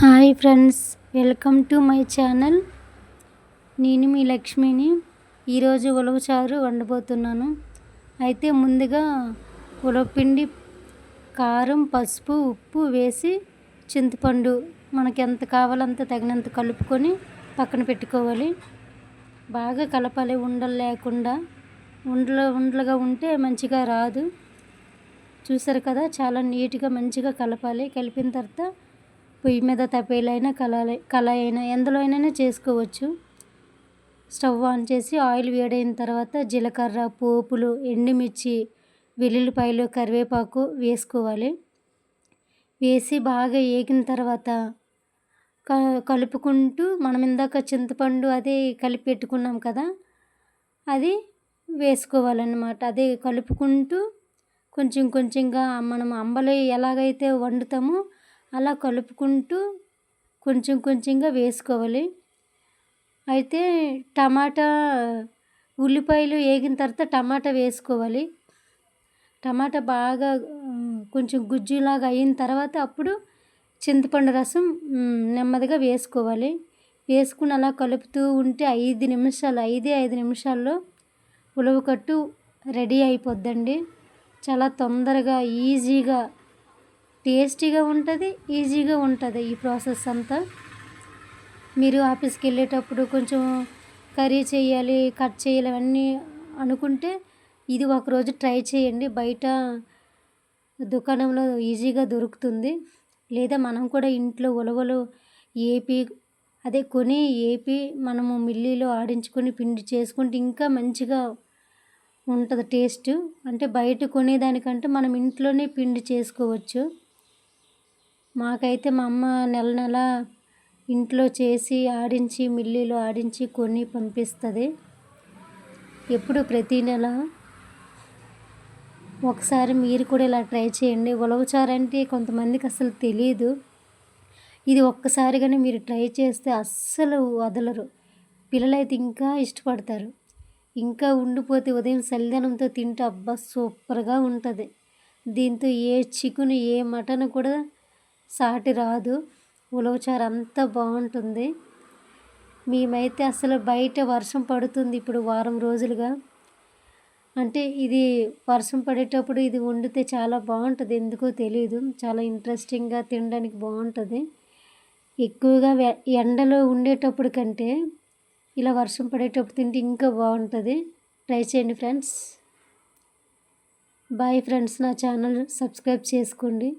Hi friends welcome to my channel. నేను మీ లక్ష్మిని. ఈరోజు ఉలవచారు వండబోతున్నాను. అయితే ముందుగా ఉలవపిండి కారం పసుపు ఉప్పు వేసి చింతపండు మనకి ఎంత కావాలంత తగినంత కలుపుకొని పక్కన పెట్టుకోవాలి. బాగా కలపాలి ఉండలు లేకుండా. ఉండలు ఉండలుగా ఉంటే మంచిగా రాదు. చూసారు కదా చాలా నీట్గా మంచిగా కలపాలి. కలిపిన తర్వాత పొయ్యి మీద తపేలైనా కళాయి కళాయి అయినా ఎందులో అయినా చేసుకోవచ్చు. స్టవ్ ఆన్ చేసి ఆయిల్ వేడైన తర్వాత జీలకర్ర పోపులు ఎండుమిర్చి వెల్లుల్లిపాయలు కరివేపాకు వేసుకోవాలి. వేసి బాగా వేగిన తర్వాత క కలుపుకుంటూ మనం ఇందాక చింతపండు అదే కలిపి పెట్టుకున్నాం కదా అది వేసుకోవాలన్నమాట. అదే కలుపుకుంటూ కొంచెం కొంచెంగా మనం అంబలి ఎలాగైతే వండుతామో అలా కలుపుకుంటూ కొంచెం కొంచెంగా వేసుకోవాలి. అయితే టమాటా ఉల్లిపాయలు వేగిన తర్వాత టమాటా వేసుకోవాలి. టమాటా బాగా కొంచెం గుజ్జులాగా అయిన తర్వాత అప్పుడు చింతపండు రసం నెమ్మదిగా వేసుకోవాలి. వేసుకుని అలా కలుపుతూ ఉంటే ఐదు నిమిషాలు ఐదే ఐదు నిమిషాల్లో ఉలవకట్టు రెడీ అయిపోద్దండి. చాలా తొందరగా ఈజీగా టేస్టీగా ఉంటుంది ఈజీగా ఉంటుంది ఈ ప్రాసెస్ అంతా. మీరు ఆఫీస్కి వెళ్ళేటప్పుడు కొంచెం కర్రీ చేయాలి కట్ చేయాలి అవన్నీ అనుకుంటే ఇది ఒకరోజు ట్రై చేయండి. బయట దుకాణంలో ఈజీగా దొరుకుతుంది. లేదా మనం కూడా ఇంట్లో ఉలవలు ఏపీ అదే కొని ఏపీ మనము మిల్లీలో ఆడించుకొని పిండి చేసుకుంటే ఇంకా మంచిగా ఉంటుంది టేస్ట్. అంటే బయట కొనేదానికంటే మనం ఇంట్లోనే పిండి చేసుకోవచ్చు. మాకైతే మా అమ్మ నెల నెల ఇంట్లో చేసి ఆడించి మిల్లీలో ఆడించి కొని పంపిస్తుంది. ఎప్పుడు ప్రతీ నెల. ఒకసారి మీరు కూడా ఇలా ట్రై చేయండి. ఉలవచారు అంటే కొంతమందికి అసలు తెలియదు ఇది ఒక్కసారిగానే మీరు ట్రై చేస్తే అస్సలు వదలరు. పిల్లలైతే ఇంకా ఇష్టపడతారు. ఇంకా ఉండిపోతే ఉదయం చలిదనంతో తింటే అబ్బా సూపర్గా ఉంటుంది. దీంతో ఏ చికెన్ ఏ మటన్ కూడా సాటి రాదు. ఉలవచారు అంత బాగుంటుంది. మేమైతే అసలు బయట వర్షం పడుతుంది ఇప్పుడు వారం రోజులుగా. అంటే ఇది వర్షం పడేటప్పుడు ఇది వండితే చాలా బాగుంటుంది. ఎందుకో తెలియదు చాలా ఇంట్రెస్టింగ్గా తినడానికి బాగుంటుంది. ఎక్కువగా ఎండలో ఉండేటప్పుడు కంటే ఇలా వర్షం పడేటప్పుడు తింటే ఇంకా బాగుంటుంది. ట్రై చేయండి ఫ్రెండ్స్. Bye friends. నా ఛానల్ సబ్స్క్రైబ్ చేసుకోండి.